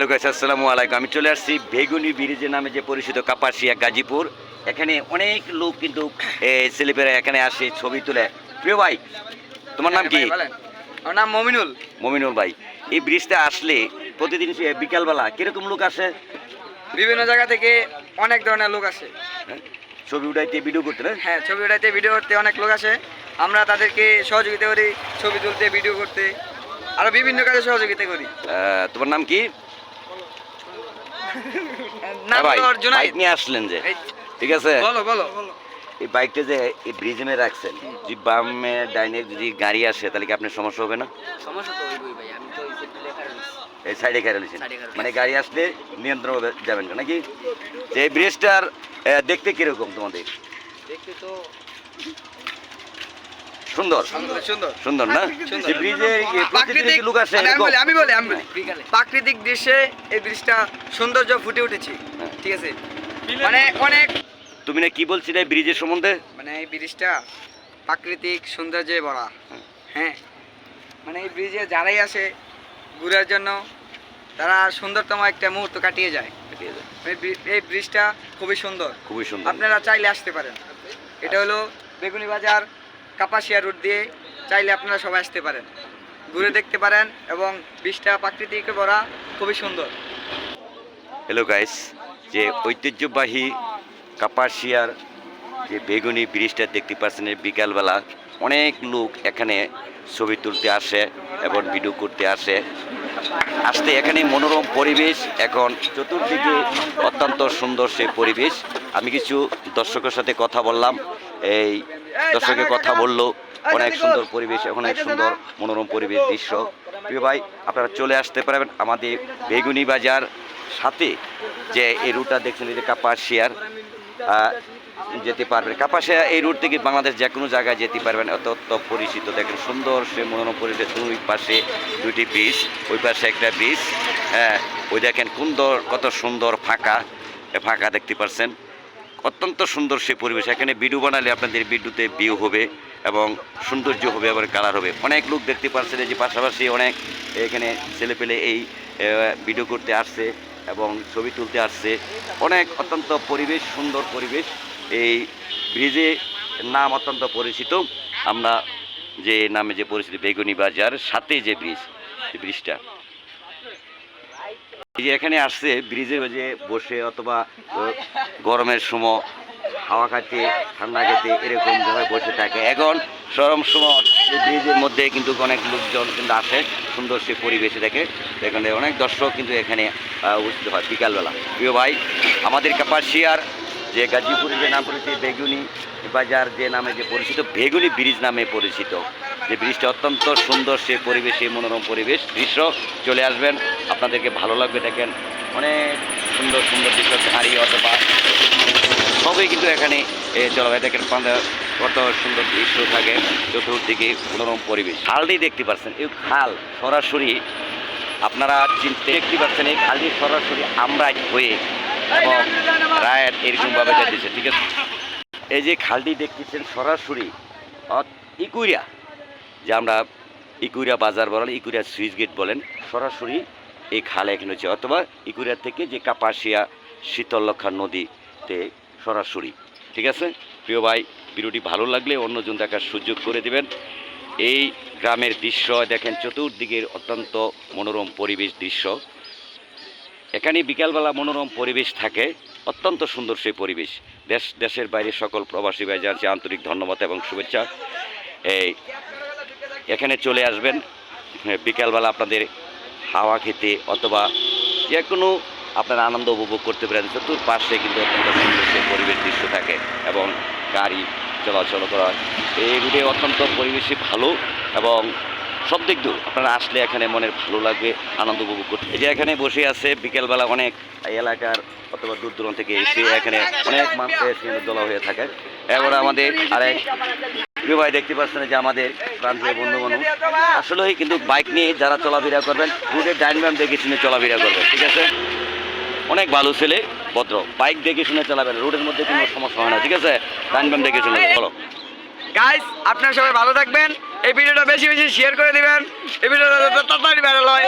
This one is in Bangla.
হ্যালো আসসালামু আলাইকুম। আমি চলে আসছি বেগুনি ব্রিজের নামে যে পরিচিত কাপাসিয়া গাজীপুর। এখানে অনেক লোক কিন্তু ছেলেপেরা এখানে আসে ছবি তুলে। প্রিয় ভাই তোমার নাম কি? হ্যাঁ, আমার নাম মমিনুল। মমিনুল ভাই এই ব্রিজটা আসলে প্রতিদিন বিকালবেলা কীরকম লোক আসে? বিভিন্ন জায়গা থেকে অনেক ধরনের লোক আসে। হ্যাঁ? ছবি উঠাইতে ভিডিও করতে না? হ্যাঁ ছবি উঠাইতে ভিডিও করতে অনেক লোক আসে। আমরা তাদেরকে সহযোগিতা করি ছবি তুলতে ভিডিও করতে আরও বিভিন্ন কাজে সহযোগিতা করি। তোমার নাম কি? নাম ভাই। বাইক নিয়ে আসলেন যে। ঠিক আছে? বলো বলো এই বাইকটা যে এই ব্রিজে রাখছেন যদি বামে ডাইনে যদি গাড়ি আসে তাহলে কি আপনার সমস্যা হবে না? সমস্যা তো ওইবই ভাই আমি তো এই সাইডে রয়েছেন মানে গাড়ি আসলে নিয়ন্ত্রণ হবে যাবেন নাকি? যে ব্রিজটার দেখতে কীরকম তোমাদের? দেখতে তো সুন্দর। সুন্দর না? সুন্দর। যে ব্রিজে প্রতিদিন লোক আসে আমি- আমি বলি আমি বলি প্রাকৃতিক দৃশ্যে এই ব্রিজটা সৌন্দর্য ফুটে উঠেছে। হ্যাঁ। ঠিক আছে? মানে অনেক তুমি না কি বলছিলে এই ব্রিজের সম্বন্ধে? মানে এই ব্রিজটা প্রাকৃতিক সৌন্দর্যে ভরা। হ্যাঁ। মানে এই ব্রিজে যারাই আসে ঘুরার জন্য তারা সুন্দরতম একটা মুহূর্ত কাটিয়ে যায়। এই ব্রিজটা খুবই সুন্দর। খুবই সুন্দর। আপনারা চাইলে আসতে পারেন। এটা হলো বেগুনি বাজার কাপাসিয়া রুট দিয়ে চাইলে আপনারা সবাই আসতে পারেন। ঘুরে দেখতে পারেন এবং ব্রিজটা প্রাকৃতিক ভরা খুবই সুন্দর। হ্যালো গাইস যে ঐতিহ্যবাহী কাপাসিয়ার যে বেগুনি ব্রিজটা দেখতে পাচ্ছেন বিকালবেলা, অনেক লোক এখানে ছবি তুলতে আসে এবং ভিডিও করতে আসে। আসতে এখানে মনোরম পরিবেশ, এখন চতুর্দিকে অত্যন্ত সুন্দর সেই পরিবেশ। আমি কিছু দর্শকের সাথে কথা বললাম। এই দর্শকের কথা বলল অনেক সুন্দর পরিবেশ অনেক সুন্দর মনোরম পরিবেশ দৃশ্য। প্রিয় ভাই আপনারা চলে আসতে পারবেন আমাদের বেগুনি বাজার সাথে যে এই রুটটা দেখছেন এই যে কাপাসিয়ার যেতে পারবেন। কাপাসিয়া এই রুট থেকে বাংলাদেশ যে কোনো জায়গায় যেতে পারবেন। অত্যন্ত পরিচিত। দেখেন সুন্দর সে মনোরম পরিবেশ দুই পাশে দুইটি ব্রিজ ওই পাশে একটা ব্রিজ হ্যাঁ ওই দেখেন সুন্দর কত সুন্দর ফাঁকা ফাঁকা দেখতে পাচ্ছেন অত্যন্ত সুন্দর সে পরিবেশ। এখানে ভিডিও বানালে আপনাদের ভিডিওতে ভিউ হবে এবং সৌন্দর্য হবে, আবার কালার হবে। অনেক লোক দেখতে পাচ্ছেন যে পাশাপাশি অনেক এখানে ছেলেপেলে এই ভিডিও করতে আসছে এবং ছবি তুলতে আসছে। অনেক অত্যন্ত পরিবেশ, সুন্দর পরিবেশ। এই ব্রিজে নাম অত্যন্ত পরিচিত। আমরা যে নামে যে পরিচিত বেগুনি বাজার, সাথে যে ব্রিজ ব্রিজটা এই যে এখানে আসছে ব্রিজের যে বসে অথবা গরমের সময় হাওয়া খাচ্ছে, ঠান্ডা খেতে এরকম ভাবে বসে থাকে। এখন সরম সময় ব্রিজের মধ্যে কিন্তু অনেক লোকজন কিন্তু আসে, সুন্দর সে পরিবেশে দেখে। এখানে অনেক দর্শক কিন্তু এখানে উপস্থিত হয় বিকালবেলা। প্রিয় ভাই, আমাদের কাপাসিয়ার যে গাজীপুরের যে নাম পরিচিত বেগুনি বাজার যে নামে যে পরিচিত, বেগুনি ব্রিজ নামে পরিচিত। যে ব্রিজটা অত্যন্ত সুন্দর সে পরিবেশে মনোরম পরিবেশ দৃশ্য চলে আসবেন। আপনাদেরকে ভালো লাগবে দেখেন, অনেক সুন্দর সুন্দর দৃশ্য গাড়ি অথবা সবই কিন্তু এখানে জলবায়ু দেখেন কত সুন্দর দৃশ্য থাকে, চতুর্দিকে মনোরম পরিবেশ। খালটি দেখতে পাচ্ছেন, এই খাল সরাসরি আপনারা চিনতে দেখতে পাচ্ছেন, এই খালটি সরাসরি আমরা হয়ে এবং রায়ের এরকমভাবে যাচ্ছে ঠিক আছে? এই যে খালটি দেখতেছেন সরাসরি ইকুইরা যে আমরা ইকুইরা বাজার বলেন ইকুইরা সুইচ গেট বলেন, সরাসরি এই খাল এখানে হচ্ছে, অথবা ইকুইরা থেকে যে কাপাসিয়া শীতলক্ষা নদীতে সরাসরি। ঠিক আছে? প্রিয় ভাই, ভিডিওটি ভালো লাগলে অন্যজন দেখার সুযোগ করে দিবেন। এই গ্রামের দৃশ্য দেখেন, চতুর্দিকের অত্যন্ত মনোরম পরিবেশ দৃশ্য। এখানে বিকালবেলা মনোরম পরিবেশ থাকে, অত্যন্ত সুন্দর সেই পরিবেশ। দেশ, দেশের বাইরে সকল প্রবাসী ভাই জানছি আন্তরিক ধন্যবাদ এবং শুভেচ্ছা। এই এখানে চলে আসবেন। হ্যাঁ, বিকালবেলা আপনাদের হাওয়া খেতে অথবা যে কোনো আপনারা আনন্দ উপভোগ করতে পারেন। চতুর্পাশে কিন্তু অত্যন্ত পরিবেশ দৃশ্য থাকে এবং গাড়ি চলাচল করা হয়। এই রুটে অত্যন্ত পরিবেশই ভালো এবং সব দিক দূর। আপনারা আসলে এখানে মনের ভালো লাগবে আনন্দ উপভোগ করতে। এই যে এখানে বসে আছে বিকেলবেলা অনেক এলাকার অথবা দূর দূরান্ত থেকে এসে এখানে অনেক মানুষ দোলা হয়ে থাকে। এবার আমাদের আরেক প্রিয় ভাই, দেখতে পাচ্ছেন যে আমাদের প্রান্তীয় বন্ধু মানুষ আসলেই কিন্তু বাইক নিয়ে যারা চলাফেরা করবেন রুটের ডাইন ব্যাম দেখে শুনে চলাফেরা করবেন, ঠিক আছে? অনেক ভালো ছেলে, ভদ্র। বাইক দেখে শুনে চালাবেন রোডের মধ্যে কোনো সমস্যা হয় না, ঠিক আছে? ডাইন ব্যাম দেখে শুনে বলো গাইস আপনারা সবাই ভালো থাকবেন। এই ভিডিওটা বেশি বেশি শেয়ার করে দিবেন। এই ভিডিওটা তাড়াতাড়ি ভাইরাল হয়।